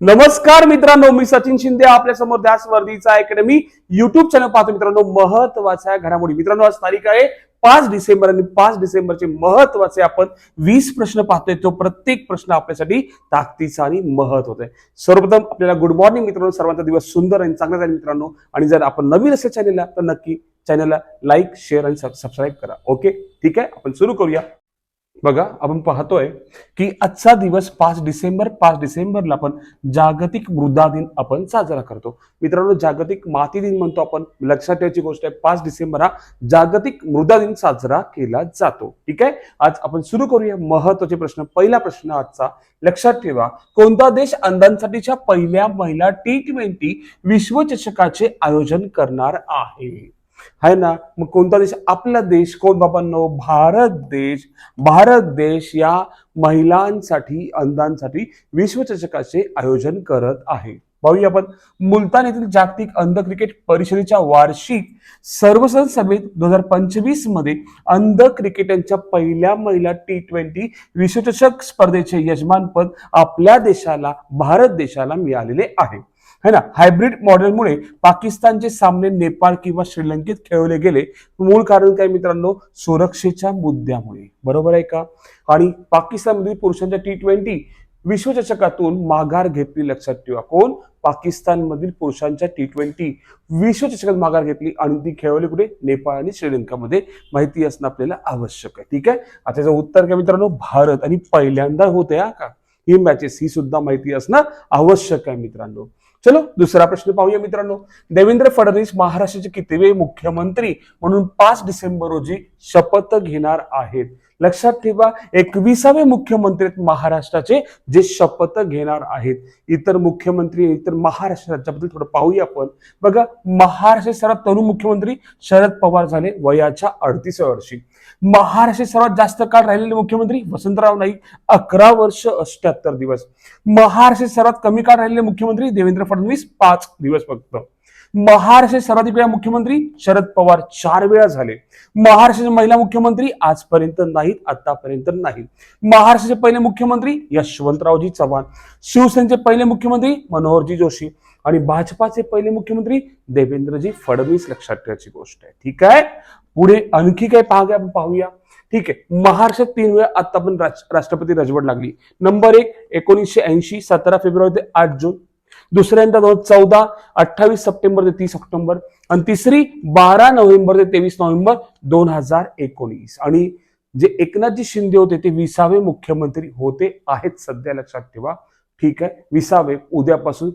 नमस्कार मित्रांनो मी सचिन शिंदे आपल्यासमोर ध्यास वर्धीचा अकॅडमी युट्यूब चॅनल पाहतो मित्रांनो. महत्त्वाच्या घडामोडी. मित्रांनो आज तारीख आहे पाच डिसेंबर आणि पाच डिसेंबरचे महत्त्वाचे आपण वीस प्रश्न पाहतोय. तो प्रत्येक प्रश्न आपल्यासाठी ताकदीचा आणि महत्त्वाचा आहे सर्वप्रथम आपल्याला गुड मॉर्निंग मित्रांनो. सर्वांचा दिवस सुंदर आणि चांगला जाईल मित्रांनो. आणि जर आपण नवीन असेल चॅनलला तर नक्की चॅनलला लाईक शेअर आणि सबस्क्राईब करा. ओके ठीक आहे? आपण सुरू करूया. बघा आपण पाहतोय की आजचा दिवस पाच डिसेंबर पाच डिसेंबरला आपण जागतिक मृदा दिन आपण साजरा करतो. मित्रांनो जागतिक माती दिन म्हणतो आपण. लक्षात ठेवायची गोष्ट आहे पाच डिसेंबर हा जागतिक मृदा दिन साजरा केला जातो. ठीक आहे? आज आपण सुरू करूया महत्त्वाचे प्रश्न. पहिला प्रश्न आजचा लक्षात ठेवा कोणता देश अंधांसाठीच्या पहिल्या महिला टी ट्वेंटी विश्वचषकाचे आयोजन करणार आहे? आहे ना? मग कोणता देश? आपला देश कोण बाबांनो? भारत देश. भारत देश या महिलांसाठी अंधांसाठी विश्वचषकाचे आयोजन करत आहे. पाहूया आपण. मुलतान येथील जागतिक अंध क्रिकेट परिषदेच्या वार्षिक सर्वसद सभेत दोन हजार पंचवीसमध्ये अंध क्रिकेटच्या पहिल्या महिला टी ट्वेंटी विश्वचषक स्पर्धेचे यजमानपद आपल्या देशाला भारत देशाला मिळालेले आहे. है ना? हायब्रिड मॉडेलमुळे पाकिस्तानचे सामने नेपाळ किंवा श्रीलंकेत खेळवले गेले. मूळ कारण काय मित्रांनो? सुरक्षेच्या मुद्द्यामुळे. बरोबर आहे का? आणि पाकिस्तानमधील पुरुषांच्या टी ट्वेंटी विश्वचषकातून माघार घेतली लक्षात ठेवा. कोण? पाकिस्तानमधील पुरुषांच्या टी ट्वेंटी विश्वचषकात माघार घेतली आणि ती खेळवली कुठे? नेपाळ आणि श्रीलंकामध्ये. माहिती असणं आपल्याला आवश्यक आहे. ठीक आहे? आता त्याचं उत्तर काय मित्रांनो? भारत. आणि पहिल्यांदा होते हा का? ही मॅचेस ही सुद्धा माहिती असणं आवश्यक आहे मित्रांनो. चलो दुसरा प्रश्न पाहूया मित्रांनो. देवेंद्र फडणवीस महाराष्ट्राचे कितवे मुख्यमंत्री म्हणून पाच डिसेंबर रोजी शपथ घेणार आहेत? लक्षात ठेवा एकविसावे मुख्यमंत्री आहेत महाराष्ट्राचे जे शपथ घेणार आहेत. इतर मुख्यमंत्री इतर महाराष्ट्र राज्याबद्दल थोडं पाहूया आपण. बघा महाराष्ट्राचे सर्वात तरुण मुख्यमंत्री शरद पवार झाले वयाच्या अडतीस वर्षी. महाराष्ट्र सर्वात जास्त काळ राहिलेले मुख्यमंत्री वसंतराव नाईक अकरा वर्ष अष्ट्याहत्तर दिवस. महाराष्ट्र सर्वात कमी काळ राहिलेले मुख्यमंत्री देवेंद्र फडणवीस पाच दिवस फक्त. महाराष्ट्राचे सर्वाधिक वेळा मुख्यमंत्री शरद पवार चार वेळा झाले. महाराष्ट्राचे महिला मुख्यमंत्री आजपर्यंत नाहीत आतापर्यंत नाहीत. महाराष्ट्राचे पहिले मुख्यमंत्री यशवंतरावजी चव्हाण शिवसेनेचे पहिले मुख्यमंत्री मनोहरजी जोशी आणि भाजपाचे पहिले मुख्यमंत्री देवेंद्रजी फडणवीस लक्षात ठेवायची गोष्ट आहे. ठीक आहे? पुढे आणखी काय पाहूया आपण पाहूया? ठीक आहे. महाराष्ट्रात तीन वेळा आता पण राष्ट्रपती रजवड लागली. नंबर एक एकोणीसशे ऐंशी सतरा फेब्रुवारी ते आठ जून. दुसऱ्यांदा दोन चौदा अठ्ठावीस सप्टेंबर ते तीस ऑक्टोबर आणि तिसरी बारा नोव्हेंबर ते तेवीस नोव्हेंबर दोन हजार एकोणीस. आणि जे एकनाथजी शिंदे होते ते विसावे मुख्यमंत्री होते आहेत सध्या लक्षात ठेवा. ठीक आहे? विसावे उद्यापासून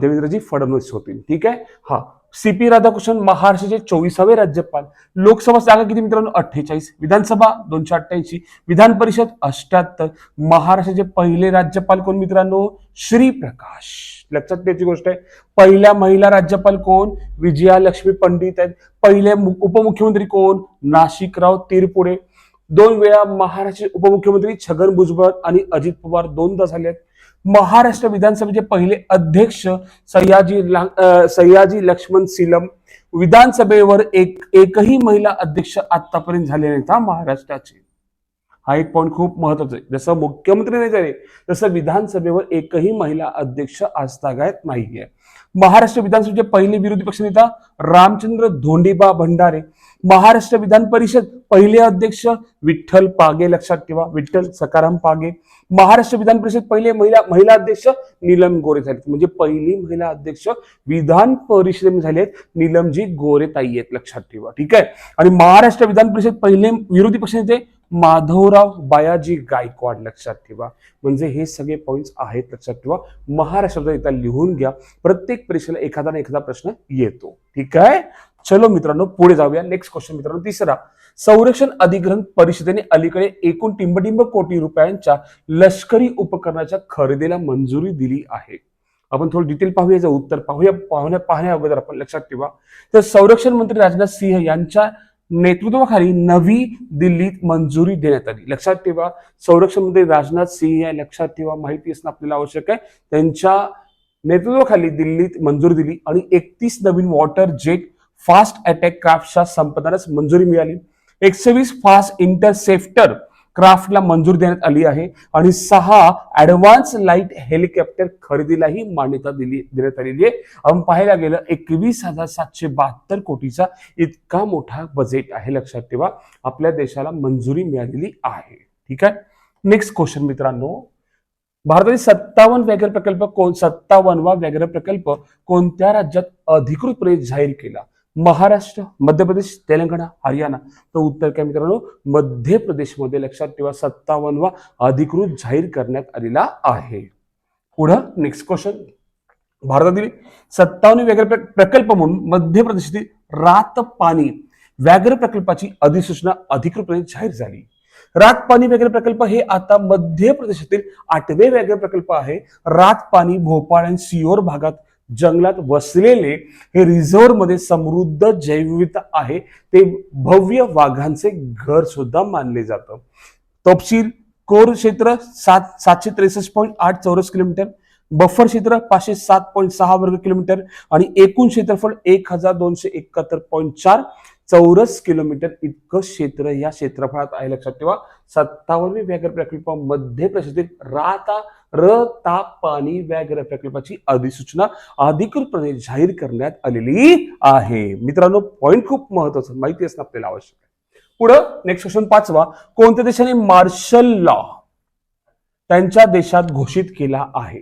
देवेंद्रजी फडणवीस होतील. ठीक आहे? हा. सी पी राधाकृष्णन महाराष्ट्राचे चोवीसावे राज्यपाल. लोकसभा जागा किती मित्रांनो? अठ्ठेचाळीस. विधानसभा दोनशे अठ्ठ्याऐंशी. विधान परिषद अष्ट्याहत्तर. महाराष्ट्राचे पहिले राज्यपाल कोण मित्रांनो? श्रीप्रकाश. लक्षात त्याची गोष्ट आहे. पहिल्या महिला राज्यपाल कोण? विजया लक्ष्मी पंडित आहेत. पहिले उपमुख्यमंत्री कोण? नाशिकराव तिरपुडे. दोन वेळा महाराष्ट्र उपमुख्यमंत्री छगन भुजबळ आणि अजित पवार दोनदा झाले आहेत महाराष्ट्र विधानसभेचे पहिले अध्यक्ष सह्याजी सह्याजी लक्ष्मण सिलम विधानसभेवर एक एकही महिला अध्यक्ष आतापर्यंत झाले नाहीत हा महाराष्ट्राचे. हा एक पॉईंट खूप महत्त्वाचा आहे. जसं मुख्यमंत्री नाही झाले तसं विधानसभेवर एकही महिला अध्यक्ष आजतागायत नाहीये. महाराष्ट्र विधानसभेचे पहिले विरोधी पक्षनेता रामचंद्र धोंडीबा भंडारे महाराष्ट्र विधान परिषद पहिले अध्यक्ष विठ्ठल पागे लक्षात ठेवा विठ्ठल सकाराम पागे. महाराष्ट्र विधान परिषद पहिले महिला महिला अध्यक्ष नीलम गोरे झाले म्हणजे पहिली महिला अध्यक्ष विधान परिषदेमध्ये झाले आहेत नीलमजी गोरे ताई आहेत लक्षात ठेवा. ठीक आहे? आणि महाराष्ट्र विधान परिषद पहिले विरोधी पक्षनेते माधवराव बायाजी गायकवाड लक्षात ठेवा. म्हणजे हे सगळे पॉइंट्स आहेत लक्षात ठेवा. महाराष्ट्राचा इथं लिहून घ्या. प्रत्येक परीक्षेला एखादा ना एखादा प्रश्न येतो. ठीक आहे? चलो मित्रांनो पुढे जाऊया. नेक्स्ट क्वेश्चन मित्रांनो तिसरा. संरक्षण अधिग्रहण परिषदेने अलीकडे एकूण टिंबटिंब कोटी रुपयांच्या लष्करी उपकरणाच्या खरेदीला मंजुरी दिली आहे. आपण थोडं डिटेल पाहूया उत्तर पाहूया. पाहण्या पाहण्या अगोदर आपण लक्षात ठेवा. तर संरक्षण मंत्री राजनाथ सिंह यांच्या नेतृत्वाखाली नवी दिल्लीत मंजुरी देण्यात आली. लक्षात ठेवा संरक्षण मंत्री राजनाथ सिंह या लक्षात ठेवा. माहिती असणं आपल्याला आवश्यक आहे. त्यांच्या नेतृत्वाखाली दिल्लीत मंजुरी दिली आणि एकतीस नवीन वॉटर जेट फास्ट अटॅक क्राफ्टच्या संपादनास मंजुरी मिळाली. एकशे वीस फास्ट इंटरसेप्टर क्राफ्टला मंजुरी देण्यात आली आहे आणि सहा ऍडव्हान्स लाइट हेलिकॉप्टर खरेदीलाही मान्यता दिली देण्यात आलेली आहे. आपण पाहायला गेलं एकवीस हजार सातशे बहात्तर कोटीचा इतका मोठा बजेट आहे. लक्षात ठेवा आपल्या देशाला मंजुरी मिळालेली आहे. ठीक आहे? नेक्स्ट क्वेश्चन मित्रांनो. भारतातील सत्तावन्न व्याघ्र प्रकल्प कोण सत्तावन्नवा व्याघ्र प्रकल्प कोणत्या राज्यात अधिकृतपणे जाहीर केला? महाराष्ट्र मध्य प्रदेश तेलंगणा हरियाणा. तर उत्तर काय मित्रांनो? मध्य प्रदेशमध्ये लक्षात ठेवा सत्तावन्नवा अधिकृत जाहीर करण्यात आलेला आहे. पुढं नेक्स्ट क्वेश्चन भारतातील सत्तावन्न व्याघ्र प्र- प्रकल्प म्हणून मध्य प्रदेशातील रात पाणी व्याघ्र प्रकल्पाची अधिसूचना अधिकृतपणे जाहीर झाली. रात पाणी व्याघ्र प्रकल्प हे आता मध्य प्रदेशातील आठवे व्याघ्र प्रकल्प आहे. रात पाणी भोपाळ आणि सियोर भागात जंगलात वसलेले हे रिझर्व्हमध्ये समृद्ध जैवविविधता आहे. ते भव्य वाघांचे घर सुद्धा मानले जातं. तपशील कोर क्षेत्र सात सातशे त्रेसष्ट पॉईंट आठ चौरस किलोमीटर बफर क्षेत्र पाचशे सात पॉईंट सहा वर्ग किलोमीटर आणि एकूण क्षेत्रफळ एक हजार दोनशे एकाहत्तर पॉईंट चार चौरस किलोमीटर इतकं क्षेत्र या क्षेत्रफळात आहे लक्षात ठेवा. सत्तावन्न व्याघ्र प्रकल्प मध्य प्रशासित राता र ता पाणी व्याघ्र प्रकल्पाची अधिसूचना अधिकृतपणे जाहीर करण्यात आलेली आहे. मित्रांनो पॉइंट खूप महत्त्वाचा माहिती असणं आपल्याला आवश्यक आहे. पुढं नेक्स्ट क्वेश्चन पाचवा. कोणत्या देशाने मार्शल लॉ त्यांच्या देशात घोषित केला आहे?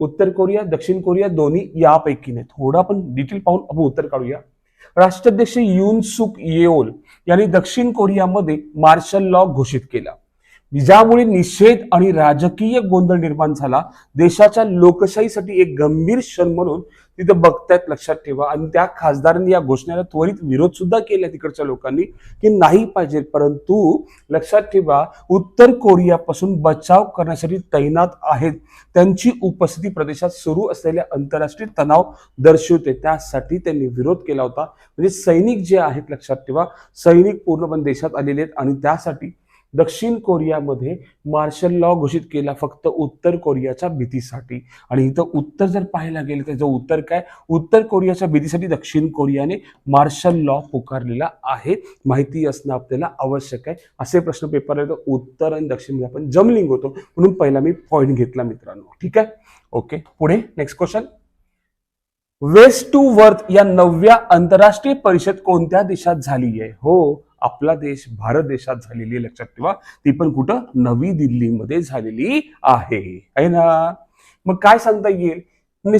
उत्तर कोरिया दक्षिण कोरिया दोन्ही यापैकी नाही थोडं आपण डिटेल पाहून आपण उत्तर काढूया. राष्ट्राध्यक्ष युन सुक येओल यांनी दक्षिण कोरियामध्ये मार्शल लॉ घोषित केला. ज्यामुळे निषेध आणि राजकीय गोंधळ निर्माण झाला. देशाच्या लोकशाहीसाठी एक गंभीर क्षण म्हणून तिथं बघतायत लक्षात ठेवा. आणि त्या खासदारांनी या घोषणेला त्वरित विरोध सुद्धा केला तिकडच्या लोकांनी की नाही पाहिजे. परंतु लक्षात ठेवा उत्तर कोरियापासून बचाव करण्यासाठी तैनात आहेत. त्यांची उपस्थिती प्रदेशात सुरू असलेल्या आंतरराष्ट्रीय तणाव दर्शवते. त्यासाठी त्यांनी विरोध केला होता. म्हणजे सैनिक जे आहेत लक्षात ठेवा सैनिक पूर्णपणे देशात आलेले आहेत. आणि त्यासाठी दक्षिण कोरियामध्ये मार्शल लॉ घोषित केला फक्त उत्तर कोरियाच्या भीतीसाठी. आणि इथं उत्तर जर पाहायला गेलं तर जो उत्तर काय? उत्तर कोरियाच्या भीतीसाठी दक्षिण कोरियाने मार्शल लॉ पुकारलेला आहे. माहिती असणं आपल्याला आवश्यक आहे. असे प्रश्न पेपर आहे तर उत्तर आणि दक्षिण आपण जमलिंग होतो. म्हणून पहिला मी पॉईंट घेतला मित्रांनो. ठीक आहे? ओके. पुढे next question waste to worth या नवव्या आंतरराष्ट्रीय परिषद कोणत्या देशात झाली आहे हो. आपला देश भारत देशात झालेली आहे, लक्षात ठेवा. ती पण कुठं? नवी दिल्लीमध्ये झालेली आहे. ना? मग काय सांगता येईल?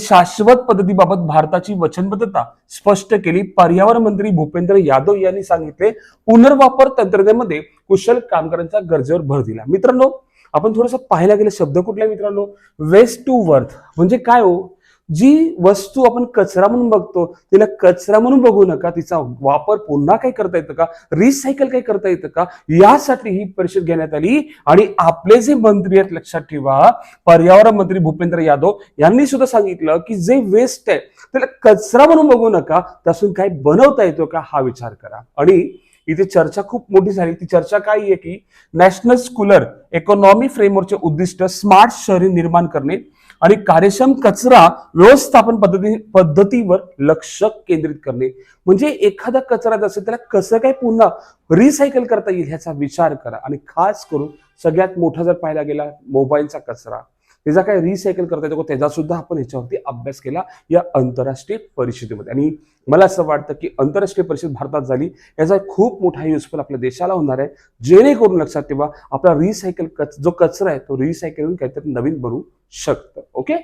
शाश्वत पद्धतीबाबत भारताची वचनबद्धता स्पष्ट केली. पर्यावरण मंत्री भूपेंद्र यादव यांनी सांगितले पुनर्वापर तंत्रज्ञानामध्ये कुशल कामगारांच्या गरजेवर भर दिला. मित्रांनो आपण थोडंसं पाहायला गेलं शब्द कुठला मित्रांनो? वेस्ट टू वर्थ म्हणजे काय हो? जी वस्तू आपण कचरा म्हणून बघतो तिला कचरा म्हणून बघू नका तिचा वापर पुन्हा काही करता येतं का? रिसायकल काही करता येतं का? यासाठी ही परिषद घेण्यात आली. आणि आपले जे मंत्री आहेत लक्षात ठेवा पर्यावरण मंत्री भूपेंद्र यादव यांनी सुद्धा सांगितलं की जे वेस्ट आहे त्याला कचरा म्हणून बघू नका त्यातून काय बनवता येतो का? हा विचार करा. आणि इथे चर्चा खूप मोठी झाली. ती चर्चा काय आहे की नॅशनल स्कूलर इकॉनॉमी फ्रेमवर्कचे उद्दिष्ट स्मार्ट शहरी निर्माण करणे आणि कार्यक्षम कचरा व्यवस्थापन पद्धती पद्धतीवर लक्ष केंद्रित करणे. म्हणजे एखादा कचरा जसं त्याला कसं काय पुन्हा रिसायकल करता येईल ह्याचा विचार करा. आणि खास करून सगळ्यात मोठा जर पाहायला गेला मोबाईलचा कचरा. त्याचा काय रिसायकल करता येतो त्याचासुद्धा त्याचा सुद्धा आपण ह्याच्यावरती अभ्यास केला या आंतरराष्ट्रीय परिषदेमध्ये. आणि मला असं वाटतं की आंतरराष्ट्रीय परिषद भारतात झाली याचा खूप मोठा युजफुल आपल्या देशाला होणार आहे. जेणेकरून लक्षात ठेवा आपला रिसायकल कच जो कचरा आहे तो रिसायकल होऊन काहीतरी नवीन बनू शकतं. ओके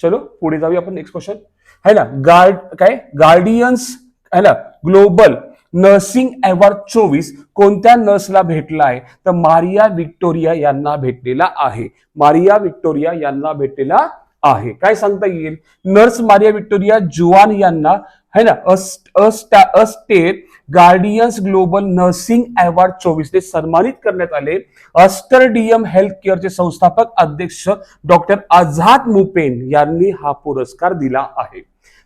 चलो पुढे जाऊया आपण नेक्स्ट क्वेश्चन है ना? गार्ड काय? गार्डियन्स है ना? ग्लोबल नर्सिंग अवॉर्ड चोवीस कोणत्या नर्सला भेटला आहे? तर मारिया विक्टोरिया यांना भेटलेला आहे. मारिया विक्टोरिया यांना भेटलेला आहे. काय सांगता येईल? नर्स मारिया विक्टोरिया जुआन यांना है ना? Aster guardians global nursing award चोवीस ते सन्मानित करण्यात आले. अस्टरडीएम हेल्थ केअरचे संस्थापक अध्यक्ष डॉक्टर आझाद मुपेन यांनी हा पुरस्कार दिला आहे.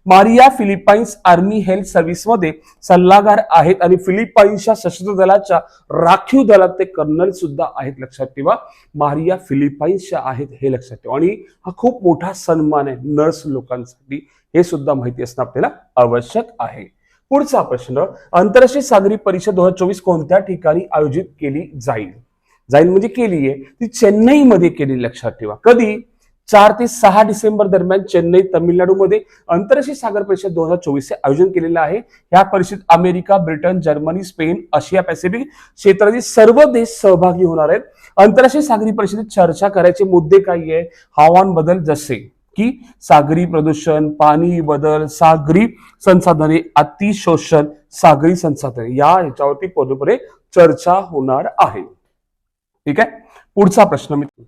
मारिया फिलिपाईन्स आर्मी हेल्थ सर्व्हिसमध्ये सल्लागार आहेत आणि फिलिपाईन्सच्या सशस्त्र दलाच्या राखीव दलात ते कर्नल सुद्धा आहेत लक्षात ठेवा. मारिया फिलिपाईन्सच्या आहेत हे लक्षात ठेवा. आणि हा खूप मोठा सन्मान आहे नर्स लोकांसाठी हे सुद्धा माहिती असणं आपल्याला आवश्यक आहे. पुढचा प्रश्न आंतरराष्ट्रीय सागरी परिषद दोन हजार चोवीस कोणत्या ठिकाणी आयोजित केली जाईल? जाईल म्हणजे केली आहे ती चेन्नईमध्ये केली लक्षात ठेवा. कधी? चार ते सहा डिसेंबर दरम्यान चेन्नई तमिळनाडूमध्ये आंतरराष्ट्रीय सागर परिषद दोन हजार चोवीसचे आयोजन केलेलं आहे. या परिषदेत अमेरिका ब्रिटन जर्मनी स्पेन आशिया पॅसिफिक क्षेत्रातील सर्व देश सहभागी होणार आहेत. आंतरराष्ट्रीय सागरी परिषदेत चर्चा करायचे मुद्दे काही आहे हवामान बदल जसे की सागरी प्रदूषण पाणी बदल सागरी संसाधने अतिशोषण सागरी संसाधने. या ह्याच्यावरती पूर्णपणे चर्चा होणार आहे. ठीक आहे? पुढचा प्रश्न मित्र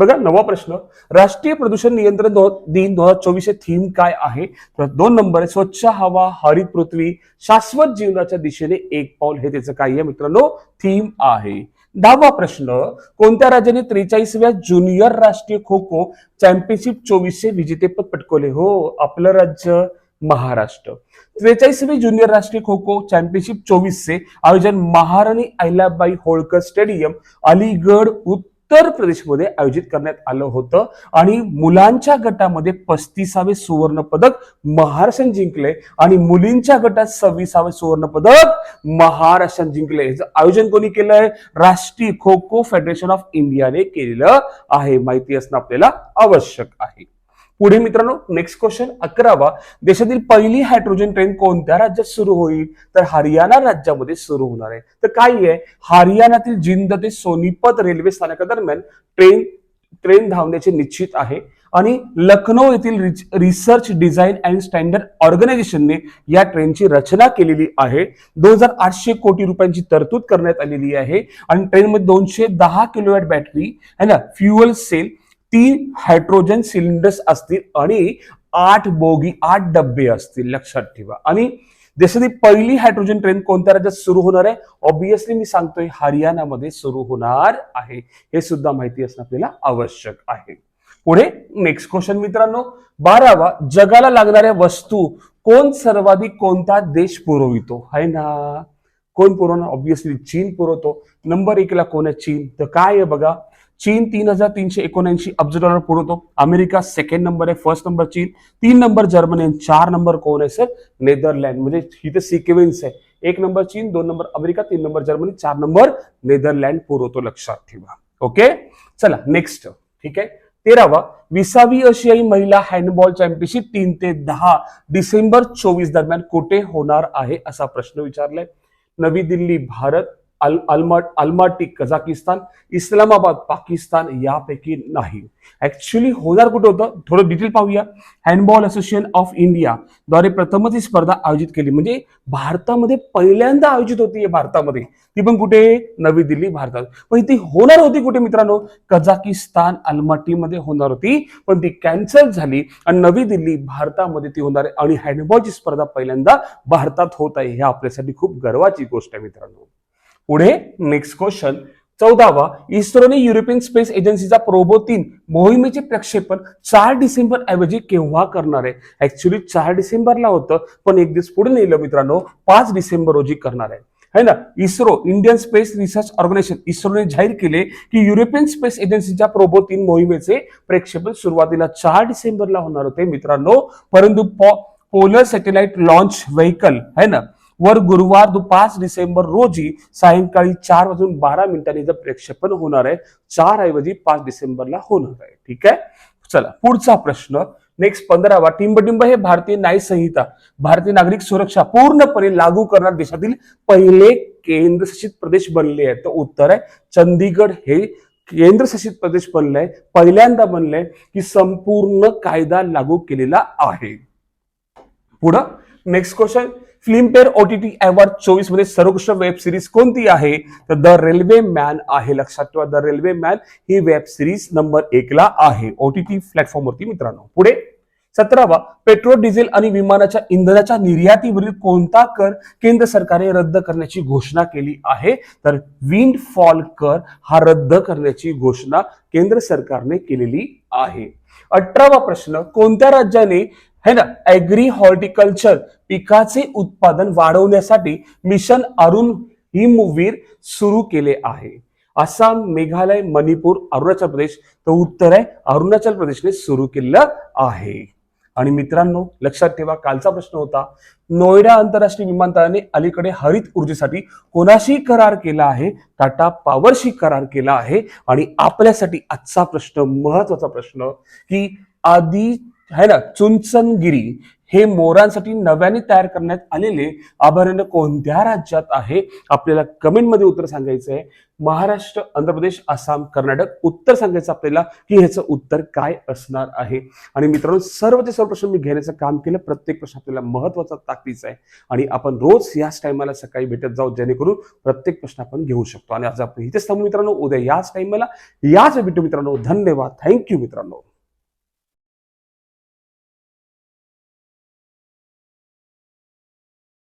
बघा नवा प्रश्न. राष्ट्रीय प्रदूषण नियंत्रण दिन दोन हजार चोवीस थीम काय आहे? तर दोन नंबर आहे स्वच्छ हवा हरित पृथ्वी शाश्वत जीवनाच्या दिशेने एक पाऊल. हे त्याचं काय आहे मित्रांनो थीम आहे. दहावा प्रश्न कोणत्या राज्याने त्रेचाळीसव्या ज्युनियर राष्ट्रीय खो खो चॅम्पियनशिप चोवीसचे विजेतेपद पटकवले? हो आपलं राज्य महाराष्ट्र. त्रेचाळीसवी ज्युनियर राष्ट्रीय खो खो चॅम्पियनशिप चोवीसचे आयोजन महाराणी अहिल्याबाई होळकर स्टेडियम अलीगड उत्तर उत्तर प्रदेशमध्ये आयोजित करण्यात आलं होतं. आणि मुलांच्या गटामध्ये पस्तीसावे सुवर्ण पदक महाराष्ट्राने जिंकले. आणि मुलींच्या गटात सव्वीसावे सुवर्ण पदक महाराष्ट्राने जिंकले. याचं आयोजन कोणी केलंय? राष्ट्रीय खो खो फेडरेशन ऑफ इंडियाने केलेलं आहे. माहिती असणं आपल्याला आवश्यक आहे. पुढे मित्रांनो नेक्स्ट क्वेश्चन अकरावा. देशातील पहिली हायड्रोजन ट्रेन कोणत्या राज्यात सुरू होईल? तर हरियाणा राज्यामध्ये सुरू होणार आहे. तर काय आहे? हरियाणातील जिंद ते सोनीपत रेल्वे स्थानकादरम्यान ट्रेन ट्रेन धावण्याचे निश्चित आहे. आणि लखनौ येथील रिच- रिसर्च डिझाईन अँड स्टँडर्ड ऑर्गनायझेशनने या ट्रेनची रचना केलेली आहे. दोन हजार आठशे कोटी रुपयांची तरतूद करण्यात आलेली आहे. आणि ट्रेनमध्ये दोनशे दहा किलोवॅट बॅटरी है ना फ्युअल सेल तीन हायड्रोजन सिलेंडर्स असतील आणि आठ बोगी आठ डब्बे असतील. लक्षात ठेवा. आणि देशातील पहिली हायड्रोजन ट्रेन कोणत्या राज्यात सुरू होणार आहे? ऑब्विसली मी सांगतोय हरियाणामध्ये सुरू होणार आहे. हे सुद्धा माहिती असणं आपल्याला आवश्यक आहे. पुढे नेक्स्ट क्वेश्चन मित्रांनो. बारावा जगाला लागणाऱ्या वस्तू कोण सर्वाधिक कोणता देश पुरवितो? आहे ना. कोण पुरवणार? ऑब्विसली चीन पुरवतो. नंबर एकला कोण आहे? चीन. तर काय आहे बघा? चीन तीन हजार तीनशे एकोणऐंशी अब्ज डॉलर पुरवतो अमेरिका सेकंड नंबर आहे फर्स्ट नंबर चीन. तीन नंबर जर्मनी आणि चार नंबर कोण आहे सर नेदरलँड. म्हणजे ही तर सिक्वेन्स आहे. एक नंबर चीन दोन नंबर अमेरिका तीन नंबर जर्मनी चार नंबर नेदरलँड. पुरवतो लक्षात ठेवा. ओके चला नेक्स्ट ठीक आहे? तेरावा विसावी आशियाई महिला हँडबॉल चॅम्पियनशिप तीन ते दहा डिसेंबर चोवीस दरम्यान कुठे होणार आहे असा प्रश्न विचारलाय. नवी दिल्ली भारत. अल अल्मा अल्माटी कझाकिस्तान इस्लामाबाद पाकिस्तान यापैकी नाही. ऍक्च्युली होणार कुठे होतं? थोडं डिटेल पाहूया. हँडबॉल असोसिएशन ऑफ इंडिया द्वारे प्रथमच ही स्पर्धा आयोजित केली. म्हणजे भारतामध्ये पहिल्यांदा आयोजित होती भारतामध्ये. ती पण कुठे? नवी दिल्ली भारतात. पण ती होणार होती कुठे मित्रांनो? कझाकिस्तान अल्माटीमध्ये होणार होती. पण ती कॅन्सल झाली आणि नवी दिल्ली भारतामध्ये ती होणार आहे. आणि हँडबॉलची स्पर्धा पहिल्यांदा भारतात होत आहे. हे आपल्यासाठी खूप गर्वाची गोष्ट आहे मित्रांनो. पुढे नेक्स्ट क्वेश्चन चौदावा इस्रोने युरोपियन स्पेस एजन्सीचा प्रोबो तीन मोहिमेचे प्रक्षेपण चार डिसेंबर ऐवजी केव्हा करणार आहे? ऍक्च्युली चार डिसेंबरला होतं पण एक दिवस पुढे नेलं मित्रांनो पाच डिसेंबर रोजी करणार आहे. है ना? ISRO Indian space research organisation इस्रोने जाहीर केले की युरोपियन स्पेस एजन्सीच्या प्रोबो तीन मोहिमेचे प्रक्षेपण सुरुवातीला चार डिसेंबरला होणार होते मित्रांनो. परंतु पॉ पोलर सॅटेलाइट लॉन्च व्हेकल है ना? वर गुरुवार दु पाच डिसेंबर रोजी सायंकाळी चार वाजून बारा मिनिटांनी जर प्रक्षेपण होणार आहे. चार ऐवजी पाच डिसेंबरला होणार आहे. ठीक आहे? चला पुढचा प्रश्न. नेक्स्ट पंधरावा टिंबटिंब हे भारतीय न्यायसंहिता भारतीय नागरिक सुरक्षा पूर्णपणे लागू करणार देशातील पहिले केंद्रशासित प्रदेश बनले आहेत. तर उत्तर आहे चंदीगड हे केंद्रशासित प्रदेश बनलंय. पहिल्यांदा बनलंय की संपूर्ण कायदा लागू केलेला आहे. पुढं next question Filmfare OTT award चोवीसमध्ये सर्वोत्कृष्ट वेब सिरीज कोणती आहे? तर द रेल्वे मॅन आहे. लक्षात ठेवा द रेल्वे मॅन ही वेब सिरीज नंबर एकला आहे. ओटीटी प्लॅटफॉर्मवरती मित्रांनो. पुढे सतरावा पेट्रोल डिझेल आणि विमानाच्या इंधनाच्या निर्यातीवरील कोणता कर केंद्र सरकारने रद्द करण्याची घोषणा केली आहे? तर विंड फॉल कर हा रद्द करण्याची घोषणा केंद्र सरकारने केलेली आहे. अठरावा प्रश्न कोणत्या राज्याने है ना? ऍग्री हॉर्टिकल्चर पिकाचे उत्पादन वाढवण्यासाठी मिशन अरुण हिमवीर सुरू केले आहे. आसाम मेघालय मणिपूर अरुणाचल प्रदेश तर उत्तर आहे अरुणाचल प्रदेशने सुरू केलेलं आहे. आणि मित्रांनो लक्षात ठेवा कालचा प्रश्न होता नोएडा आंतरराष्ट्रीय विमानतळाने अलीकडे हरित ऊर्जेसाठी कोणाशी करार केला आहे? टाटा पॉवरशी करार केला आहे. आणि आपल्यासाठी आजचा प्रश्न महत्त्वाचा प्रश्न की आधी है ना? चुंचनगिरी हे मोरांसाठी नव्याने तयार करण्यात आलेले अभयारण्य कोणत्या राज्यात आहे? आपल्याला कमेंटमध्ये उत्तर सांगायचं आहे महाराष्ट्र आंध्र प्रदेश आसाम कर्नाटक उत्तर सांगायचं आपल्याला की ह्याचं उत्तर काय असणार आहे? आणि मित्रांनो सर्व ते सर्व प्रश्न मी घेण्याचं काम केलं. प्रत्येक प्रश्न आपल्याला महत्त्वाचा ताकदीचा आहे. आणि आपण रोज याच टायमाला सकाळी भेटत जाऊ जेणेकरून प्रत्येक प्रश्न आपण घेऊ शकतो. आणि आज आपण इथेच थांबू मित्रांनो. उद्या याच टायमाला याच भेटू मित्रांनो. धन्यवाद. थँक्यू मित्रांनो.